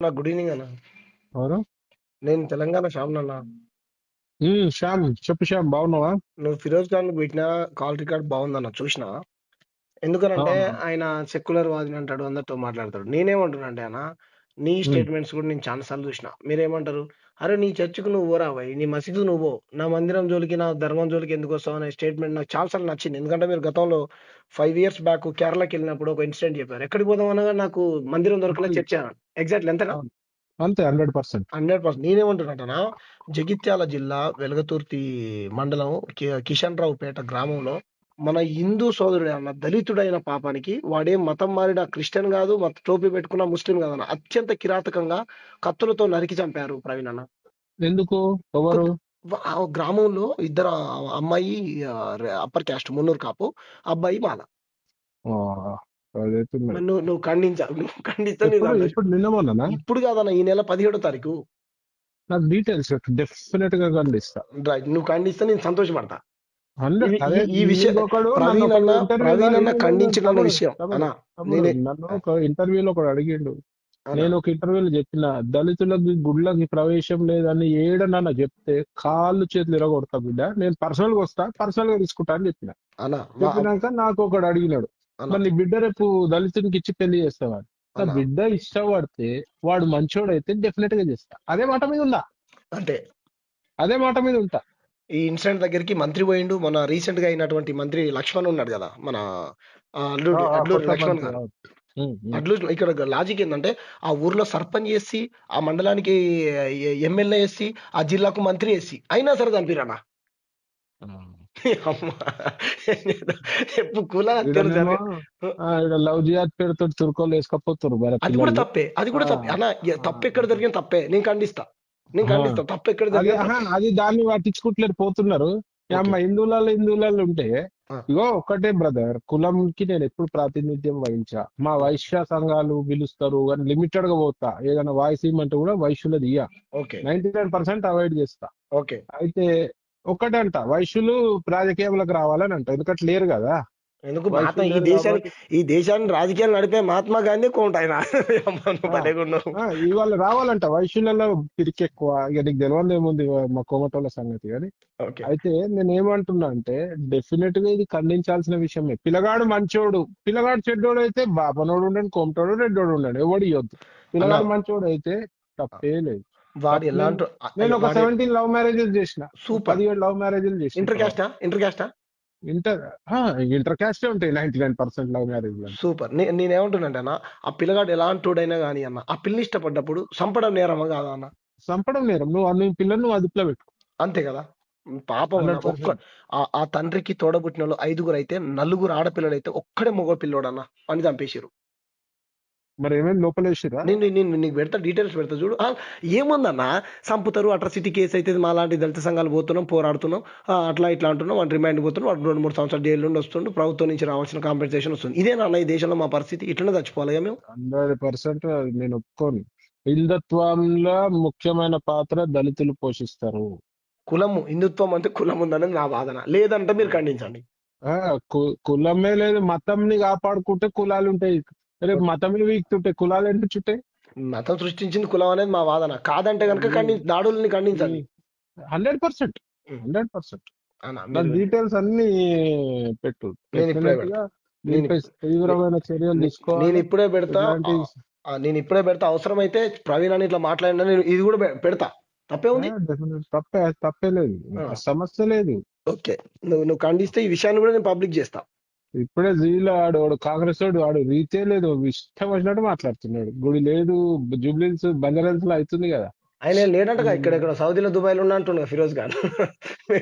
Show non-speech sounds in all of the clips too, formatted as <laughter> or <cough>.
అన్న good evening అన్న. ఎవరు? నేను తెలంగాణ శ్యామ్ అన్న. శ్యామ్ చెప్పు శ్యామ్ బాగున్నావా? నువ్వు ఫిరోజ్ ఖాన్ పెట్టిన కాల్ రికార్డ్ బాగుందన్న చూసిన? ఎందుకనంటే అవునా? ఆయన సెక్యులర్ వాదిని అంటాడు అందరితో మాట్లాడతాడు. నేనేమంటున్నా అంటే అన్న నీ స్టేట్మెంట్స్ కూడా నేను చాలా సార్లు చూసిన. మీరేమంటారు? అరే నీ చర్చికి నువ్వు పోరా భయ్ నీ మసీదు నువ్వు పో. నా మందిరం జోలికి నా ధర్మం జోలికి ఎందుకు వస్తావు అనే స్టేట్మెంట్ నాకు చాలా సార్లు నచ్చింది. ఎందుకంటే మీరు గతంలో ఫైవ్ ఇయర్స్ బ్యాక్ కేరళకి వెళ్ళినప్పుడు ఒక ఇన్సిడెంట్ చెప్పారు. ఎక్కడికి పోదాం అనగా నాకు మందిరం దొరకలే చర్చ ఎగ్జాక్ట్లీ ఎంతగా అంతే హండ్రెడ్ పర్సెంట్ హండ్రెడ్ పర్సెంట్ నేనేమంటున్నానా జగిత్యాల జిల్లా వెలగతుర్తి మండలం కిషన్ రావుపేట గ్రామంలో మన హిందూ సోదరుడు అన్న దళితుడైన పాపానికి వాడే మతం మారిన క్రిస్టియన్ కాదు మత టోపీ పెట్టుకున్న ముస్లిం కాదన్న అత్యంత కిరాతకంగా కత్తులతో నరికి చంపారు ప్రవీణ్ అన్న. ఎందుకు? ఎవరు? గ్రామంలో ఇద్దరు అమ్మాయి అప్పర్ క్యాస్ట్ మున్నూరు కాపు అబ్బాయి మాల. నువ్వు నువ్వు ఖండించావు నువ్వు ఖండిస్తే ఇప్పుడు కాదన్న ఈ నెల పదిహేడో తారీఖు. నాకు డీటెయిల్స్ డెఫినెట్గా ఖండిస్తా. రైట్ నువ్వు ఖండిస్తే నేను సంతోషపడతా. ఈ- విషయం ప్రవీణ్ విషయం. నన్ను ఒక ఇంటర్వ్యూలో ఒకడు అడిగిండు. నేను ఒక ఇంటర్వ్యూలో చెప్పిన దళితులకి గుళ్ళకి ప్రవేశం లేదని ఏడనన్న చెప్తే కాళ్ళు చేతులు ఇరగొడతా బిడ్డ. నేను పర్సనల్గా వస్తా పర్సనల్గా తీసుకుంటా అని చెప్పిన. చెప్పినాక నాకు ఒకడు అడిగినాడు. మరి నీ బిడ్డ రేపు దళితునికి ఇచ్చి పెళ్ళి చేస్తావా? నా అన్న. బిడ్డ ఇష్టపడితే వాడు మంచోడైతే డెఫినెట్గా చేస్తా. అదే మాట మీద ఉందా? అంటే. అదే మాట మీద ఉంటా. ఈ ఇన్సిడెంట్ దగ్గరికి మంత్రి పోయిండు. మన రీసెంట్గా అయినటువంటి మంత్రి లక్ష్మణ్ ఉన్నాడు కదా మన అల్లూరి కొత్త లక్ష్మణ్ గారు. అడ్లూరు ఇక్కడ లాజిక్ ఏంటంటే ఆ ఊర్లో సర్పంచ్ చేసి ఆ మండలానికి ఎమ్మెల్యే వేసి ఆ జిల్లాకు మంత్రి వేసి అయినా సరే <laughs> ఈడ లవ్ జిహాద్ పేరుతో తురుకోలు వేసుకపోతారు మరి అది కూడా. తప్పే అది కూడా. తప్పే. అన్న తప్పు ఎక్కడ జరిగిన తప్పే నేను ఖండిస్తా. నేను ఆ. ఖండిస్తా తప్పు ఎక్కడ అది దాన్ని పట్టించుకుంటలేరు పోతున్నారు. అమ్మ హిందువులలో హిందువులలో ఉంటే. ఇగో ఒక్కటే బ్రదర్ కులంకి నేను ఎప్పుడు ప్రాతినిధ్యం వహించా. మా వైశ్య సంఘాలు పిలుస్తారు కానీ లిమిటెడ్గా పోతా. ఏదైనా వాయిస్ ఇవ్వమంటే కూడా వైశ్యులది ఇయ్య. Okay. Ninety nine percent avoid చేస్తా. ఓకే. అయితే ఒక్కటంట వైశ్యులు రాజకీయంలోకి రావాలని అంట. ఎందుకంటే లేరు కదా. ఎందుకు మహాత్మా ఈ కాబట్టి- ఈ దేశాన్ని రాజకీయాలు నడిపే మహాత్మా గాంధీ కోంట ఆయన. ఇవాళ రావాలంట. వైశ్యులలో పిరికి ఎక్కువ ఇక నీకు తెలియదు ఏముంది మా కోమటోళ్ళ సంగతి కానీ అయితే నేను ఏమంటున్నా అంటే డెఫినెట్గా ఇది ఖండించాల్సిన విషయమే. పిల్లగాడు మంచోడు. పిల్లగాడు చెడ్డోడు అయితే బాపనోడు ఉండండి కోమటోడు రెడ్డోడు ఉండండి. ఎవడు ఇవ్వద్దు పిల్లగాడు. మంచోడు అయితే తప్పే లేదు. వాడు ఎలాంటి నేను ఒక సెవెంటీన్ లవ్ మ్యారేజెస్ చేసిన. సూపర్. పదిహేడు లవ్ మ్యారేజెస్ చేసిన. ఇంటర్ క్యాస్టా? ఇంటర్ క్యాస్టా? ఇంటర్ ఇంటర్ క్యాస్టే ఉంటాయి ninety nine percent love marriage super. నే- నేనేమంటున్నానంటే అన్న ఆ పిల్లగాడు ఎలాంటోడైనా కానీ అన్న ఆ పిల్లని ఇష్టపడ్డప్పుడు సంపడం నేరమా కాదా అన్న? చంపడం నేరం. నువ్వు నీ పిల్లలు నువ్వు అదుపులో పెట్టుకో అంతే కదా? పాపం అన్న, 100%. ఒక్క ఆ- ఆ తండ్రికి తోడబుట్టిన వాళ్ళు ఐదుగురు అయితే నలుగురు ఆడపిల్లలు అయితే ఒక్కడే మగ పిల్లోడు అన్న అని చంపేసారు మరి ఏమైనా లోపలేసిరా నేను నేను నీకు పెడతా డీటెయిల్స్ పెడతా చూడు. ఏముందన్న? సంపుతారు అట్రాసిటీ కేసు అయితే మా లాంటి దళిత సంఘాలు పోతున్నాం పోరాడుతున్నాం అట్లా ఇట్లా అంటున్నాం వాడు రిమైండ్ పోతున్నాం వాడు రెండు మూడు సంవత్సరాలు జైలు నుండి వస్తుండు ప్రభుత్వం నుంచి రావాల్సిన కాంపెన్సేషన్ వస్తుంది. ఇదేనా అన్న ఈ దేశంలో మా పరిస్థితి? ఇట్లనే చచ్చిపోవాలి మేము? హండ్రెడ్ పర్సెంట్ నేను ఒప్పుకోను. హిందుత్వంలో ముఖ్యమైన పాత్ర దళితులు పోషిస్తారు. కులము హిందుత్వం అంటే కులం ఉందనేది నా వాదన లేదంటే మీరు ఖండించండి. కులమే లేదు మతంని కాపాడుకుంటే కులాలు ఉంటాయి రేపు మతమే వీక్తుంటే కులాలు ఎందుకు చుట్టాయి మతం సృష్టించింది కులం అనేది మా వాదన. కాదంటే కనుక ఖండి దాడుల్ని ఖండించండి hundred percent. Hundred percent. Details అన్ని పెట్టు. నేను నేను తీవ్రమైన చర్యలు నేను తీసుకోవాలి. ఇప్పుడే పెడతా. నేను ఇప్పుడే పెడతా. అవసరమైతే ప్రవీణ్ అని ఇట్లా మాట్లాడినా నేను ఇది కూడా పెడతా. తప్పే ఉంది. తప్పే తప్పే లేదు. సమస్య లేదు. ఓకే. నువ్వు నువ్వు ఖండిస్తే ఈ విషయాన్ని కూడా నేను పబ్లిక్ చేస్తా. ఇప్పుడే జీలో ఆడు వాడు కాంగ్రెస్ వాడు వాడు రీతే లేదు. ఇష్టం వచ్చినట్టు మాట్లాడుతున్నాడు. గుడి లేదు జూబ్లీస్ బంజారాల్స్లో అవుతుంది కదా. ఆయన లేడంటగా ఇక్కడ ఇక్కడ సౌదీలో దుబాయ్లో ఉన్నా అంటున్నా ఫిరోజ్ ఖాన్. ఏ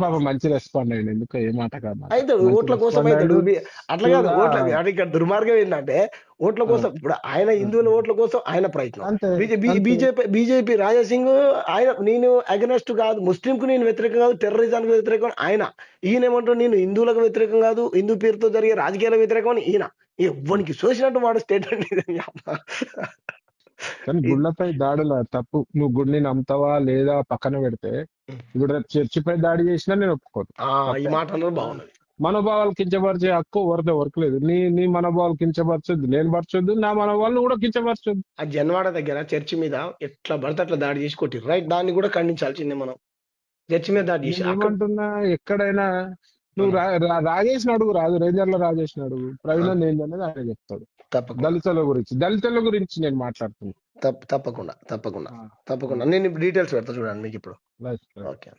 పాప మంచి రెస్పాండ్ అయ్యింది ఎందుకు ఏ మాట కాదు. అయితే ఓట్ల కోసం అయితే. అట్లా కాదు. ఓట్ల అంటే ఇక్కడ దుర్మార్గం ఏంటంటే ఓట్ల కోసం ఇప్పుడు ఆయన హిందువుల ఓట్ల కోసం ఆయన ప్రయత్నం బీజేపీ. బీజేపీ బీజేపీ రాజాసింగ్ ఆయన నేను అగనెస్ట్ కాదు ముస్లిం కు నేను వ్యతిరేకం కాదు టెర్రరిజానికి వ్యతిరేకం ఆయన ఈయన ఏమంటాడు నేను హిందువులకు వ్యతిరేకం కాదు హిందూ పేరుతో జరిగే రాజకీయాల వ్యతిరేకం అని ఈయన ఎవ్వనికి సోచినట్టు వాడు స్టేట్మెంట్ ఇది. కానీ గుళ్ళపై దాడుల తప్పు నువ్వు గుడిని నమ్ముతావా లేదా పక్కన పెడితే ఇప్పుడు రేపు చర్చిపై దాడి చేసినా నేను ఒప్పుకోను. ఆ, ఈ మాట అన్నది బాగున్నది మనోభావాలు కించపరిచే హక్కు ఎవరితో ఎవరికి లేదు. నీ నీ మనోభావాలు కించపరచొద్దు నేను పరచొద్దు నా మనోభావాలను కూడా కించపరచొద్దు. ఆ జన్వాడ దగ్గర చర్చి మీద ఎట్లా పడితే అట్లా దాడి చేసి కొట్టిరు రైట్ దాన్ని కూడా ఖండించాల్సిందే మనం. చర్చి మీద దాడి చేసి ఏమంటున్నా ఎక్కడైనా నువ్వు రాజేష్ అడుగు రాదు రేంజర్ల రాజేష్ అడుగు. ప్రవీణ్ ఏంది అనేది ఆయన చెప్తాడు. తప్పకుండా. దళితుల గురించి దళితుల గురించి నేను మాట్లాడుతున్నా. తప్ప- తప్పకుండా తప్పకుండా తప్పకుండా. నేను డీటెయిల్స్ పెడతా చూడండి మీకు ఇప్పుడు. ఓకే